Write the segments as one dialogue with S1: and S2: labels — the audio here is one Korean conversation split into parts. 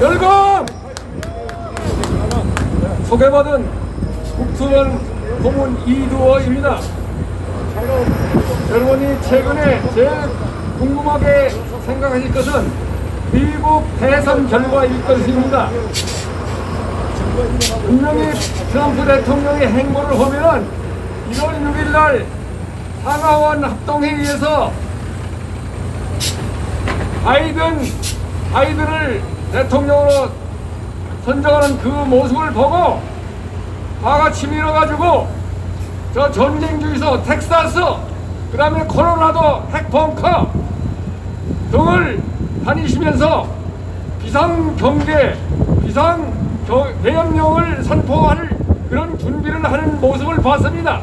S1: 열공! 소개받은 국수원 고문 이두어입니다. 여러분이 최근에 제일 궁금하게 생각하실 것은 미국 대선 결과일 것입니다. 분명히 트럼프 대통령의 행보를 보면은 1월 6일 날 상하원 합동회의에서 바이든, 바이든을 대통령으로 선정하는 그 모습을 보고 화가 치밀어가지고 저 전쟁주의소 텍사스 그 다음에 코로나도 핵벙커 등을 다니시면서 비상경제, 비상 대응령을 선포할 그런 준비를 하는 모습을 봤습니다.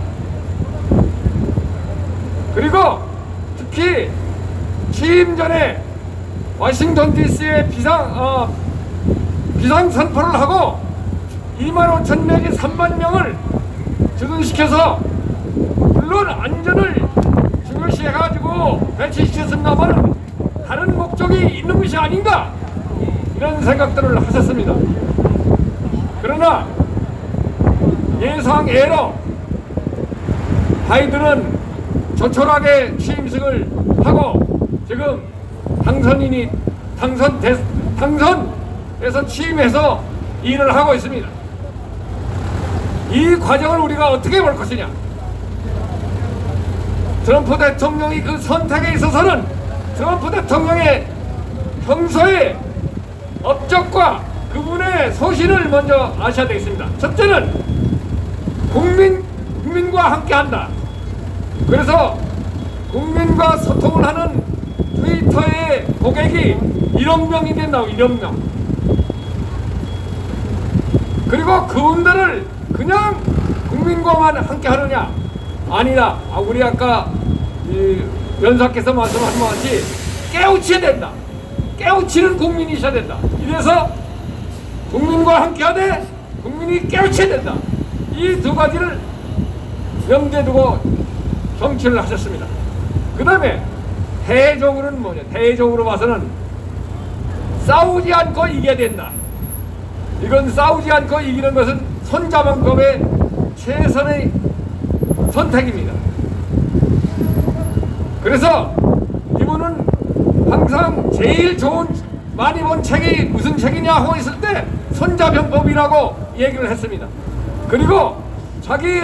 S1: 그리고 특히 취임 전에 워싱턴 DC에 비상 어, 비상 선포를 하고 2만 5천 명이 3만 명을 주둔시켜서 물론 안전을 중요시해 가지고 배치시켰습니다만 다른 목적이 있는 것이 아닌가 이런 생각들을 하셨습니다. 그러나 예상외로 바이든은 조촐하게 취임식을 하고 지금 당선인이 당선 대, 당선에서 취임해서 일을 하고 있습니다. 이 과정을 우리가 어떻게 볼 것이냐? 트럼프 대통령이 그 선택에 있어서는 트럼프 대통령의 평소의 업적과 그분의 소신을 먼저 아셔야 되겠습니다. 첫째는 국민 국민과 함께 한다. 그래서 국민과 소통을 하는 트위터의 고객이 1억 명이 된다고 1억 명. 그리고 그분들을 그냥 국민과만 함께 하느냐? 아니다. 아, 우리 아까 이 연사께서 말씀하신 것 같이 깨우쳐야 된다. 깨우치는 국민이셔야 된다. 이래서 국민과 함께 하되 국민이 깨우쳐야 된다. 이 두 가지를 염두에 두고 정치를 하셨습니다. 그 다음에 대적으로는 뭐냐? 대적으로 봐서는 싸우지 않고 이겨야 된다. 이건 싸우지 않고 이기는 것은 손자방법의 최선의 선택입니다. 그래서 이분은 항상 제일 좋은 많이 본 책이 무슨 책이냐 하고 있을 때 손자병법이라고 얘기를 했습니다. 그리고 자기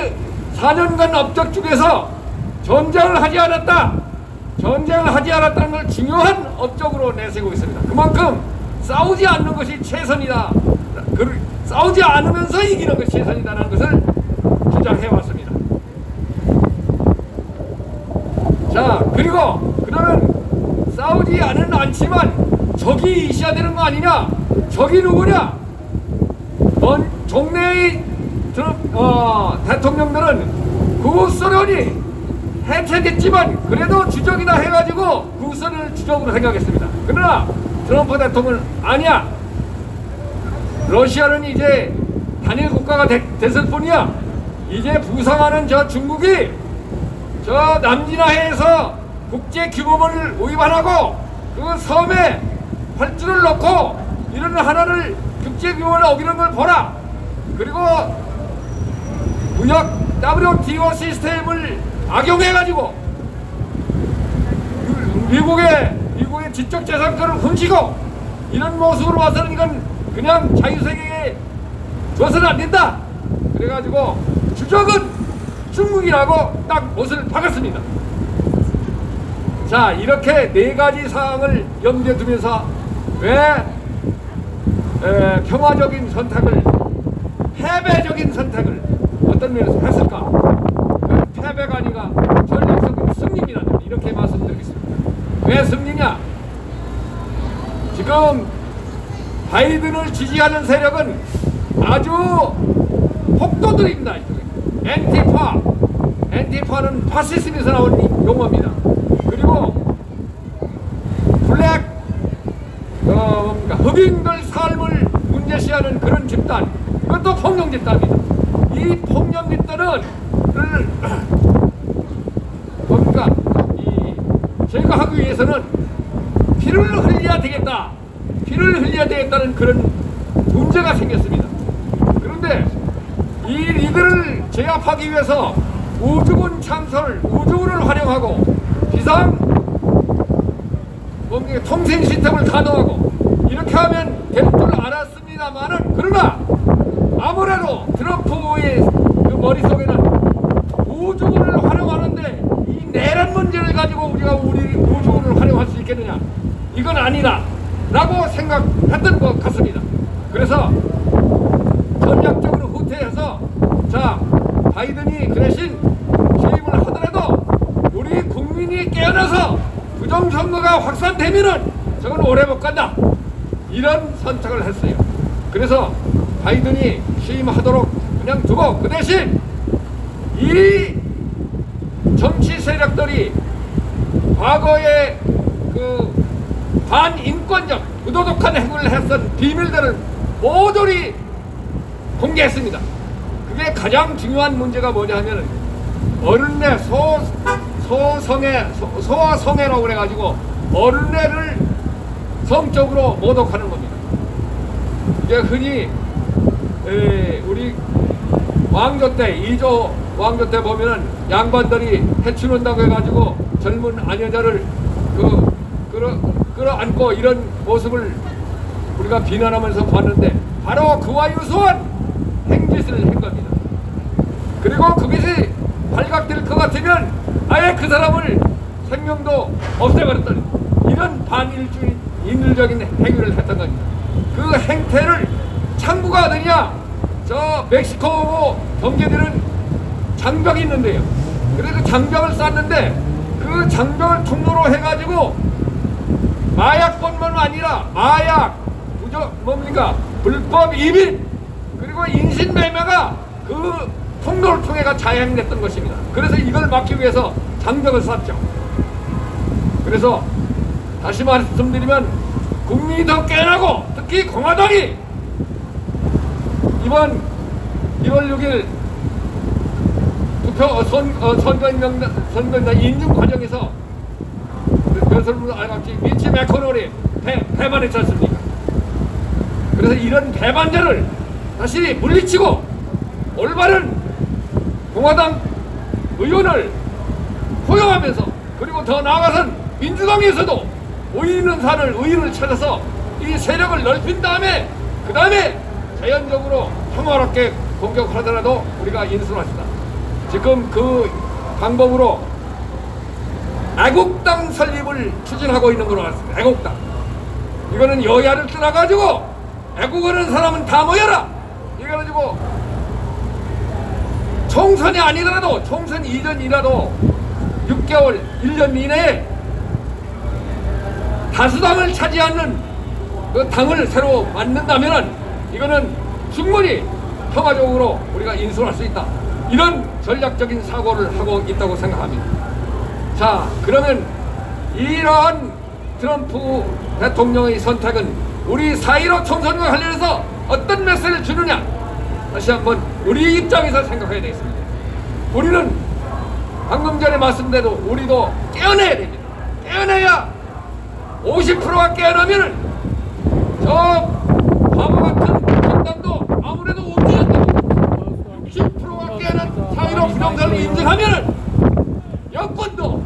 S1: 4년간 업적 중에서 전쟁을 하지 않았다. 전쟁을 하지 않았다는 걸 중요한 업적으로 내세우고 있습니다. 그만큼 싸우지 않는 것이 최선이다. 그, 싸우지 않으면서 이기는 것이 최선이다라는 것을 주장해 왔습니다. 자, 그리고 그러면 싸우지 않은 않지만 적이 있어야 되는 거 아니냐? 적이 누구냐? 넌 종래의 저, 어, 대통령들은 구소련이 해체됐지만 그래도 주적이다 해 가지고 구소련을 주적으로 생각했습니다. 그러나 트럼프 대통령은 아니야. 러시아는 이제 단일 국가가 되, 됐을 뿐이야. 이제 부상하는 저 중국이 저 남진아해에서 국제 규범을 위반하고 그 섬에 활주를 놓고 이런 하나를 국제 규범을 어기는 걸 보라. 그리고 무역 WTO 시스템을 악용해가지고 미국의 미국의 지적 재산권을 훔치고 이런 모습으로 봐서는 이건 그냥 자유세계에 줘서는 안 된다. 그래가지고 주적은 중국이라고 딱 못을 박았습니다. 자 이렇게 네 가지 사항을 염두에 두면서 왜 에, 평화적인 선택을 패배적인 선택을 어떤 면에서 했을까? 그 패배가 아니라 전략적인 승리입니다. 이렇게 말씀드리겠습니다. 왜 승리냐? 지금 바이든을 지지하는 세력은 아주 폭도들입니다. 엔티파. 엔티파는 파시즘에서 나온 용어입니다. 그리고 블랙 어? 흑인들 삶을 문제시하는 그런 집단 이것도 폭력 집단입니다. 이 폭력 집단은 을, 뭡니까? 이 제거하기 위해서는 피를 흘려야 되겠다. 피를 흘려야 되겠다는 그런 문제가 생겼습니다. 그런데 이 이들을 제압하기 위해서 우주군 참설, 우주군을 활용하고 비상 뭔가 통신 시스템을 가동하고 이렇게 하면 될 줄 알았습니다만은 그러나 아무래도 트럼프의 그 머릿속에는 우주군을 활용하는데 이 내란 문제를 가지고 우리가 우리 우주군을 활용할 수 있겠느냐 이건 아니다 라고 생각했던 것 같습니다. 그래서 전략적으로 후퇴해서 자 바이든이 그 대신 취임을 하더라도 우리 국민이 깨어나서 부정선거가 확산되면은 저건 오래 못 간다. 이런 선택을 했어요. 그래서 바이든이 취임하도록 그냥 두고 그 대신 이 정치 세력들이 과거에 그 반인 권적 부도덕한 행위를 했던 비밀들을 모조리 공개했습니다. 그게 가장 중요한 문제가 뭐냐 하면 어른네 소, 소성애, 소, 소아성애라고 그래가지고 어른네를 성적으로 모독하는 겁니다. 이게 흔히 에, 우리 왕조 때, 이조 왕조 때 보면은 양반들이 해치운다고 해가지고 젊은 아녀자를 그, 끌어, 끌어안고 이런 모습을 우리가 비난하면서 봤는데 바로 그와 유사한 행짓을 한 겁니다. 그리고 그것이 발각될 것 같으면 아예 그 사람을 생명도 없애버렸다는 이런 반인륜적인 행위를 했던 겁니다. 그 행태를 창구가 어디냐? 저 멕시코 경제들은 장벽이 있는데요. 그래서 장벽을 쌓는데 그 장벽을 통로로 해가지고 마약뿐만 아니라 마약, 부저 뭡니까 불법 이민 그리고 인신매매가 그 통로를 통해가 자행됐던 것입니다. 그래서 이걸 막기 위해서 장벽을 쌓죠. 그래서 다시 말씀드리면 국민이 더 깨어나고 특히 공화당이 이번 1월 6일 투표 어, 선, 어, 선거인명 선거인단 인증 과정에서 여러분 알겠지 미치 매코놀이 배, 배반했지 않습니까? 그래서 이런 배반자를 다시 물리치고 올바른 공화당 의원을 포용하면서 그리고 더 나아가선 민주당에서도 있는 산을 의의를 찾아서 이 세력을 넓힌 다음에 그 다음에 자연적으로 평화롭게 공격하더라도 우리가 인수를 합시다. 지금 그 방법으로 애국당 설립을 추진하고 있는 걸로 알았습니다. 애국당. 이거는 여야를 떠나가지고 애국하는 사람은 다 모여라. 이거 가지고 총선이 아니더라도 총선 이전이라도 6개월, 1년 이내에 다수당을 차지하는 그 당을 새로 만든다면은 이거는 충분히 평화적으로 우리가 인수할 수 있다. 이런 전략적인 사고를 하고 있다고 생각합니다. 자, 그러면 이러한 트럼프 대통령의 선택은 우리 4.15 총선과 관련해서 어떤 메시지를 주느냐? 다시 한번 우리 입장에서 생각해야 되겠습니다. 우리는 방금 전에 말씀대로 우리도 깨어내야 됩니다. 깨어내야 50%가 깨어나면은 저 바보 같은 정당도 아무래도 움직였다. 60%가 깨어난 사회로 부정선을 인정하면은 여권도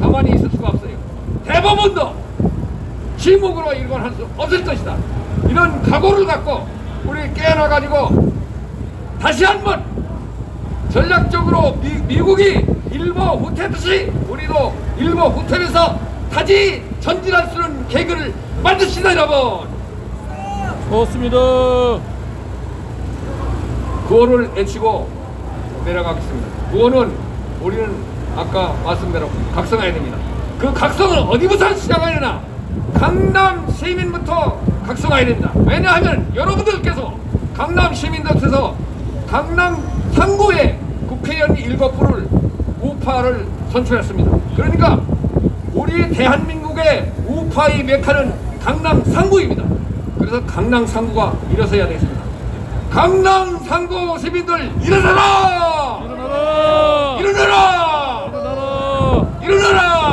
S1: 가만히 있을 수가 없어요. 대법원도 침묵으로 일관할 수 없을 것이다. 이런 각오를 갖고 우리 깨어나가지고 다시 한번 전략적으로 미, 국이 일보 후퇴듯이 우리도 일보 후퇴해서 다시 전진할 수 있는 계기를 만듭시다 여러분.
S2: 좋습니다.
S1: 구호를 외치고 내려가겠습니다. 구호는 우리는 아까 말씀대로 각성해야 됩니다. 그 각성은 어디부터 시작해야 되나? 강남 시민부터 각성해야 됩니다. 왜냐하면 여러분들께서 강남 시민들께서 강남 상구에 국회의원 일거부를 우파를 선출했습니다. 그러니까 우리 대한민국의 우파의 메카는 강남 상구입니다. 그래서 강남 상구가 일어서야 되겠습니다. 강남 상구 시민들 일어나라!
S2: 일어나라!
S1: 일어나라!
S2: 일어나라!
S1: 일어나라!